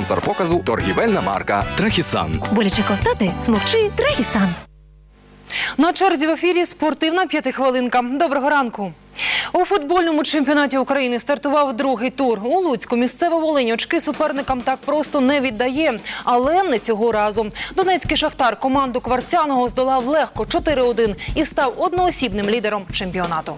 Спонсор показу торгівельна марка Трахісан. Боляче ковтати, смокчи Трахісан. На черзі в ефірі спортивна п'ятихвилинка. Доброго ранку. У футбольному чемпіонаті України стартував другий тур. У Луцьку місцева Волинь очки суперникам так просто не віддає. Але не цього разу. Донецький шахтар команду Кварцяного здолав легко 4-1 і став одноосібним лідером чемпіонату.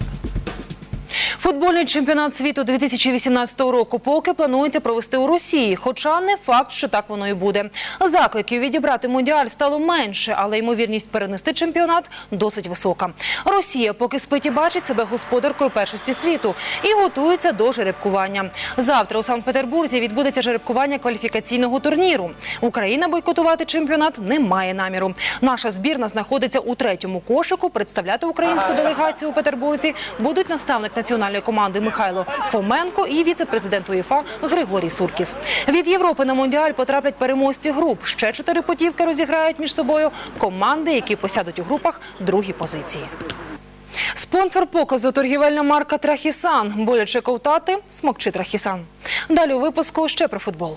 Футбольний чемпіонат світу 2018 року поки планується провести у Росії, хоча не факт, що так воно і буде. Закликів відібрати мундіаль стало менше, але ймовірність перенести чемпіонат досить висока. Росія поки спить і бачить себе господаркою першості світу і готується до жеребкування. Завтра у Санкт-Петербурзі відбудеться жеребкування кваліфікаційного турніру. Україна бойкотувати чемпіонат не має наміру. Наша збірна знаходиться у третьому кошику. Представляти українську делегацію у Петербурзі будуть наставник національної команди Михайло Фоменко і віце-президент УЄФА Григорій Суркіс. Від Європи на Мондіаль потраплять переможці груп. Ще чотири потівки розіграють між собою команди, які посядуть у групах другі позиції. Спонсор показу торгівельна марка Трахісан. Боляче ковтати смокчи Трахісан. Далі у випуску ще про футбол.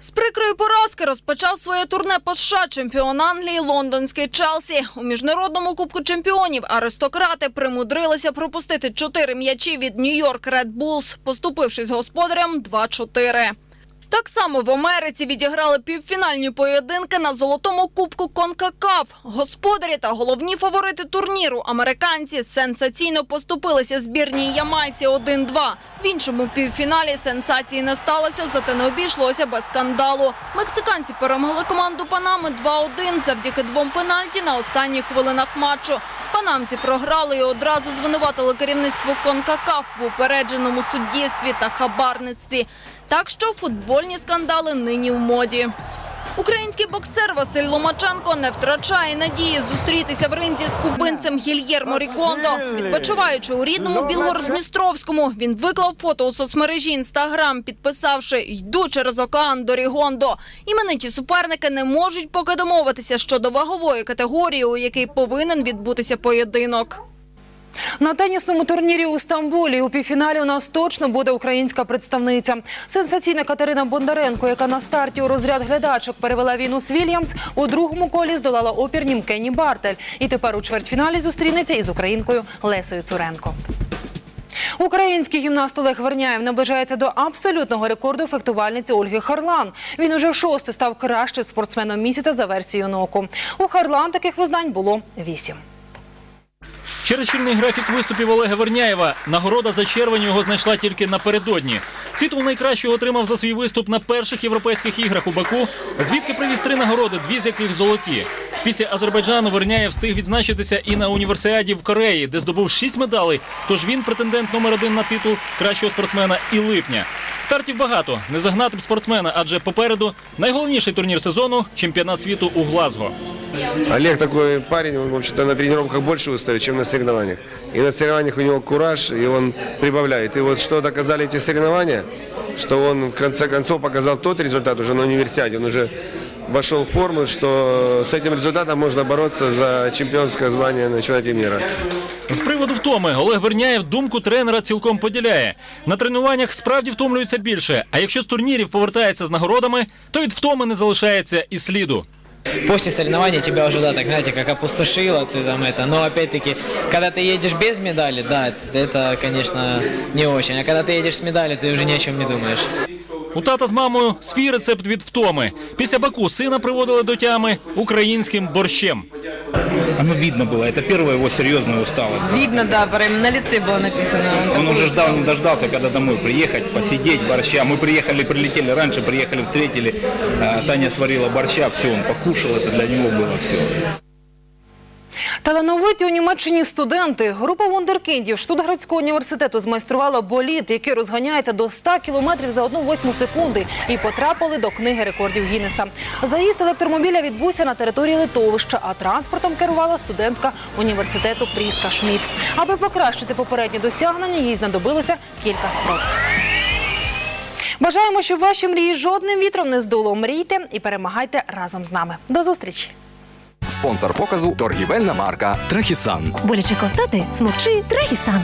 З прикрої поразки розпочав своє турне по США чемпіон Англії лондонський Челсі. У міжнародному кубку чемпіонів аристократи примудрилися пропустити чотири м'ячі від Нью-Йорк Ред Булс, поступившись господарям 2-4. Так само в Америці відіграли півфінальні поєдинки на золотому кубку Конкакаф. Господарі та головні фаворити турніру американці сенсаційно поступилися збірній Ямайці 1-2. В іншому півфіналі сенсації не сталося, зате не обійшлося без скандалу. Мексиканці перемогли команду Панами 2-1 завдяки двом пенальті на останніх хвилинах матчу. Панамці програли і одразу звинуватили керівництво Конкакаф в упередженому суддівстві та хабарництві. Так що футбольні скандали нині в моді. Український боксер Василь Ломаченко не втрачає надії зустрітися в ринзі з кубинцем Гільєрмо Рікондо. Відпочиваючи у рідному Білгород-Дністровському, він виклав фото у соцмережі Інстаграм, підписавши «Йду через океан до Рігондо». Імениті суперники не можуть поки домовитися щодо вагової категорії, у якій повинен відбутися поєдинок. На тенісному турнірі у Стамбулі у півфіналі у нас точно буде українська представниця. Сенсаційна Катерина Бондаренко, яка на старті у розряд глядачок перевела Вінус Вільямс, у другому колі здолала опірні Мкені Бартель. І тепер у чвертьфіналі зустрінеться із українкою Лесею Цуренко. Український гімнаст Олег Верняєв наближається до абсолютного рекорду фехтувальниці Ольги Харлан. Він уже в шосте став кращим спортсменом місяця за версією НОКу. У Харлан таких визнань було вісім. Через щільний графік виступів Олега Верняєва нагорода за червень його знайшла тільки напередодні. Титул найкращого отримав за свій виступ на перших європейських іграх у Баку, звідки привіз три нагороди, дві з яких золоті. Після Азербайджану Верняєв встиг відзначитися і на універсіаді в Кореї, де здобув шість медалей. Тож він претендент номер один на титул кращого спортсмена і липня. Стартів багато, не загнати б спортсмена, адже попереду найголовніший турнір сезону чемпіонат світу у Глазго. Олег такой парень, он, в общем-то, на тренировках больше устает, чем на соревнованиях. И на соревнованиях у него кураж, и он прибавляет. И вот что доказали эти соревнования, что он в конце концов показал тот результат уже на универсиаде. Он уже вошел в форму, что с этим результатом можно бороться за чемпионское звание на чемпионате мира. З приводу втоми Олег Верняєв думку тренера цілком поділяє. На тренуваннях справді втомлюється більше. А якщо з турнірів повертається з нагородами, то від втоми не залишається і сліду. После соревнований тебя уже, да, так, знаете, как опустошило, ты там это, но опять-таки, когда ты едешь без медали, да, это, это, конечно, не очень, а когда ты едешь с медалью, ты уже ни о чем не думаешь. У тата з мамою свій рецепт від втоми. Після Баку сина приводили до тями українським борщем. Оно видно было, это первая его серьезная усталость. Видно, да, прям на лице было написано. Он уже ждал, не дождался, когда домой приехать, посидеть, борща. Мы приехали, прилетели раньше, приехали, встретили. А, Таня сварила борща, все, он покушал, это для него было все. Талановиті у Німеччині студенти. Група вундеркіндів Штутгартського університету змайструвала болід, який розганяється до 100 кілометрів за одну восьму секунди, і потрапили до книги рекордів Гіннеса. Заїзд електромобіля відбувся на території литовища, а транспортом керувала студентка університету Пріска Шмідт. Аби покращити попередні досягнення, їй знадобилося кілька спроб. Бажаємо, щоб ваші мрії жодним вітром не здуло. Мрійте і перемагайте разом з нами. До зустрічі! Спонсор показу торгівельна марка Трахісан. Боляче ковтати, смокчи Трахісан.